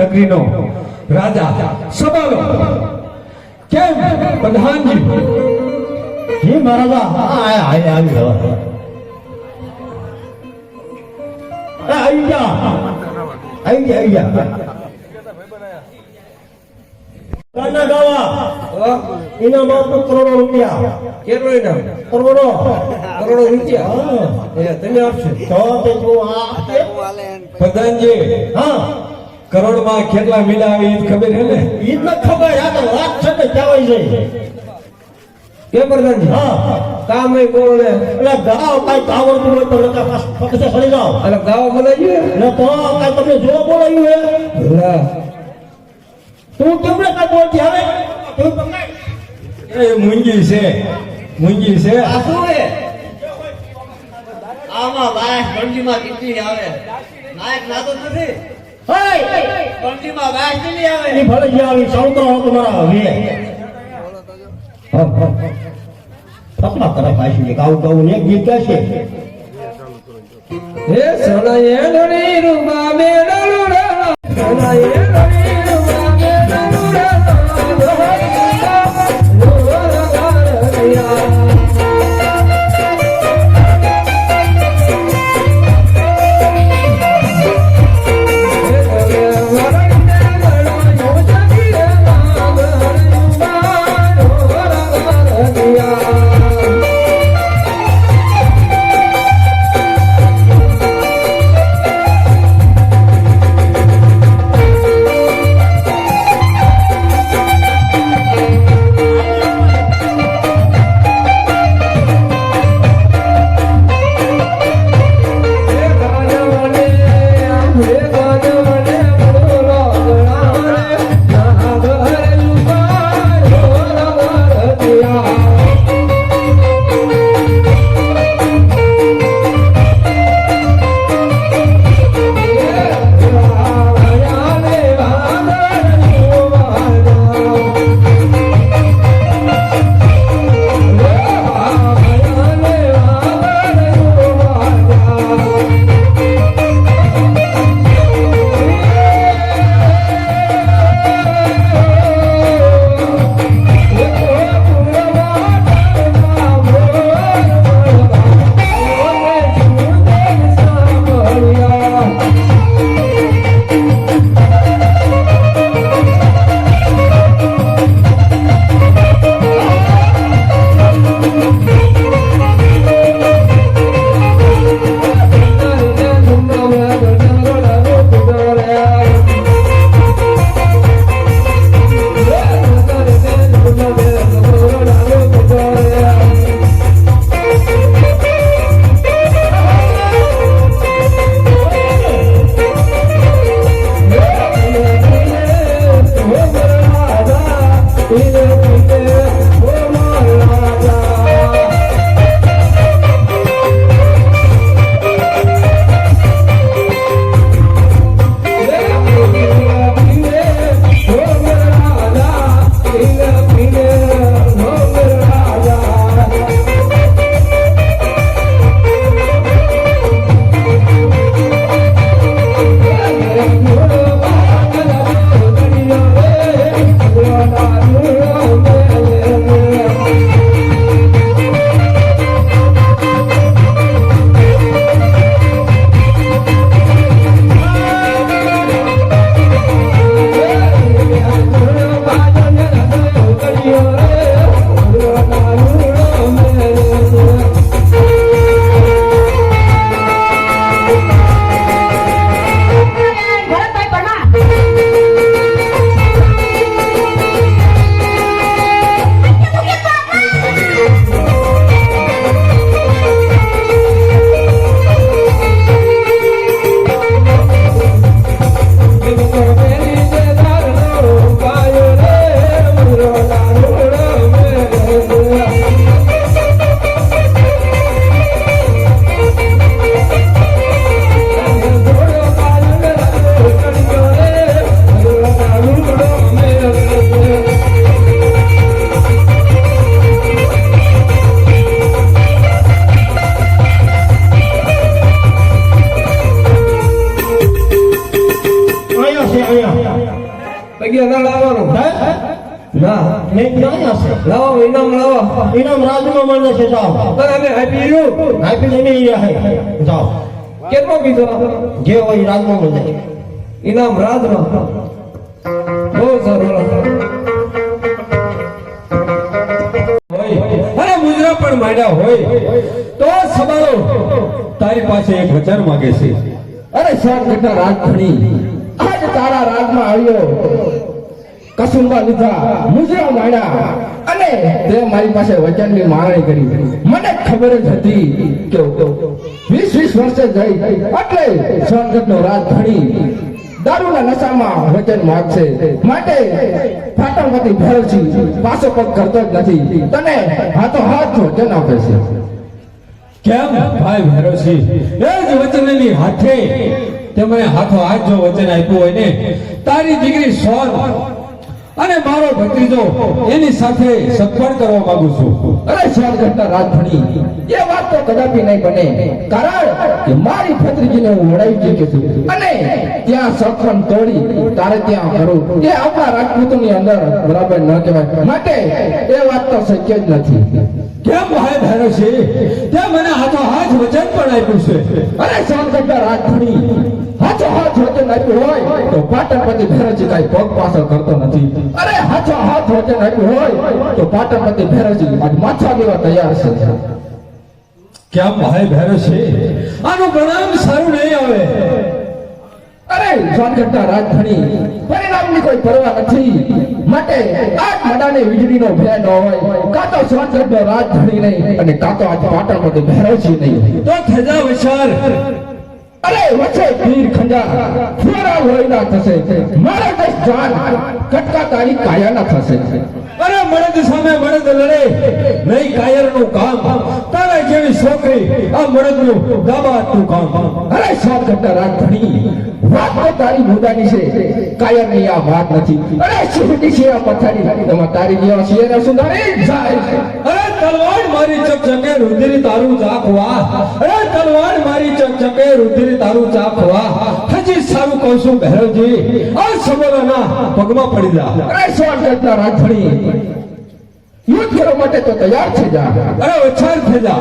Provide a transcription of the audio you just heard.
નગરીનો રાજા સબાલો કેમ? પ્રધાનજી? હે મહારાજા આ આય આવી અરે આવી જા આવી જા આવી જા કાના ગાવા. એના બાપ કરોડો રૂપિયા. કેટલો ઇનામ કરોડો. કરોડો રૂપિયા? હા. એ તમે આપશો. તો આ આપે? પ્રધાનજી હા. કરોડમાં કેટલા આવે એ ખબર હે ને? ઈ ન ખબર આ તો વાત છે કે કહેવાય છે. કે પ્રધાન હા કામ એ બોલે ને એટલે ગાવ કાંઈ આવડતું હોય તો નકા પાસ સડી જાઓ. અને ગાવ છે ને તો કાંઈ તમને જો બોલાયું હે ના તું કેમને કાંઈ બોલતી હવે તું. એ મુંજી છે મુંજી છે. આ શું હે આમાં બાયસ બંડીમાં કેટલી આવે. નાયક નાતો નથી. હે! બંડીમાં બાયસ કેટલી આવે. એની ભલે જે આવી સૌતો તમારા હવે. પકડા કરે પાછી ગાવું ગાવું એક ગીત ગાશે હે સોનાએ નડી રૂપા મે નડુ કે ના લાવવાનું. ના. મેં ક્યાં હશે લાવો ઇનામ લાવો. ઇનામ રાજમાં મળે છે જાઓ. પણ અમે આપી રહ્યું આપી દે નહીં જાઓ. કેટલો કીધો? જે હોય રાજમાં મળે ઇનામ રાજમાં બહુ સારું અરે મુજરા પણ માંડ્યા હોય. તો સવારો તારી પાસે એક હજાર માંગે છે. અરે શોખ બેટા રાજધણી આજ તારા રાજમાં આવ્યો. કસુંબા લીધા, મુજરા માણ્યા અને તે મારી પાસે વચનની માંગણી કરી. મને ખબર જ હતી કે વીસ વીસ વર્ષે જઈ એટલે સ્વર્ગતનો રાજધણી દારૂના નશામાં વચન માગશે. માટે ફાટણમાંથી ભેરવજી પાછો પગ કરતો જ નથી. તને હાથો હાથ વચન આપે છે. કેમ ભાઈ ભેરોસી એ જ વચનની હાથે. તેમણે હાથો હાથ જો વચન આપ્યું હોય ને, તારી દીકરી સોન અને મારો ભત્રીજો એની સાથે સત્પણ કરવા માંગુ છું. અરે સ્વર્ગતના રાજધણી એ વાત તો કદાપી નહીં બને. કારણ કે મારી ભત્રીજીને હું વડાવી ચૂક્યો છું. અને ત્યાં સખન તોડી તારે ત્યાં કરું એ આપણા રાજપૂતોની અંદર, બરાબર ન કહેવાય. માટે એ વાત તો શક્ય જ નથી. કેમ ભાઈ છે. ત્યાં મને હાથો હાથ વચન પણ આપ્યું છે. અરે શાંતકર રાજધણી હાથો હાથ વચન આપ્યું હોય તો પાટણપતિ ભૈરવજી કાંઈ પગ પાછળ કરતો નથી. અરે હાથો હાથ વચન આપ્યું હોય તો પાટણપતિ ભેરજી માથા દેવા તૈયાર છે. કેમ ભાઈ છે? આનું પરિણામ સારું નહીં આવે. અરે સ્વાગતના રાજધણી પરિણામની કોઈ પરવા નથી. માટે આજ મડાને વીજળીનો ભય ન હોય. કાં તો સ્વાગતનો રાજધણી નહીં અને કાં તો આજ ભૈરવજી નહીં. તો અરે વચ્ચે ખંજા. ફોરા થશે. મારા દસ જાન. કટકા તારી કાયાના થશે. અરે મળદ સામે મળદ લડે, નહીં કાયરનું કામ. તારા જેવી છોકરી આ મળદનું ગાબાતનું કામ. અરે સ્વાગતના રાજધણી વાત તો તારી મુદાની છે, કાયરની આ વાત નથી. અરે સુરતી છે આ પથારી. એમાં તારી જેવા સિંહને સુધારી. જાય. અરે તલવાર મારી ચકચકે, રુધિર તારું ચાખવા. અરે તલવાર મારી ચકચકે, રુધિર તારું ચાખવા. કહું છું ભૈરવજી આ સમોરાના પગમાં પડી જા. અરે સ્વાગતના રાખણી યુદ્ધ કરવા માટે તો તૈયાર છે જા. અરે ઓછાર થઈ જા.